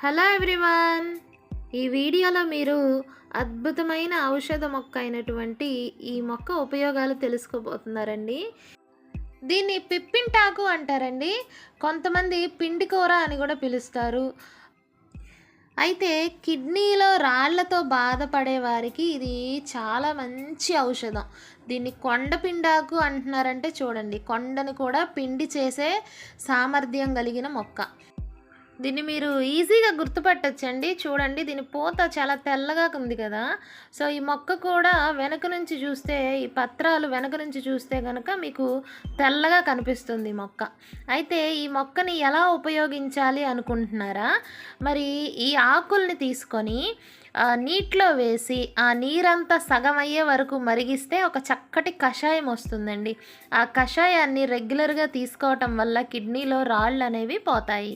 Hello everyone. ఈ వీడియోలో మీరు అద్భుతమైన ఔషధ మొక్క అయినటువంటి ఈ మొక్క ఉపయోగాలు తెలుసుకోబోతున్నారండి. దీన్ని పిప్పింటాకు అంటారండి. కొంతమంది పిండి కూర అని కూడా పిలుస్తారు. అయితే కిడ్నీలో రాళ్ళతో బాధపడే వారికి ఇది చాలా మంచి ఔషధం. దీన్ని కొండ పిండాకు అంటున్నారంటే చూడండి. కొండను కూడా పిండి చేసే సామర్థ్యం కలిగిన మొక్క. దీన్ని మీరు ఈజీగా గుర్తుపట్టచ్చండి. చూడండి దీని పూత చాలా తెల్లగా ఉంది కదా. సో ఈ మొక్క కూడా వెనక నుంచి చూస్తే ఈ పత్రాలు వెనక నుంచి చూస్తే కనుక మీకు తెల్లగా కనిపిస్తుంది మొక్క. అయితే ఈ మొక్కని ఎలా ఉపయోగించాలి అనుకుంటున్నారా? మరి ఈ ఆకుల్ని తీసుకొని నీటిలో వేసి ఆ నీరంతా సగం అయ్యే వరకు మరిగిస్తే ఒక చక్కటి కషాయం వస్తుందండి. ఆ కషాయాన్ని రెగ్యులర్గా తీసుకోవటం వల్ల కిడ్నీలో రాళ్ళు అనేవి పోతాయి.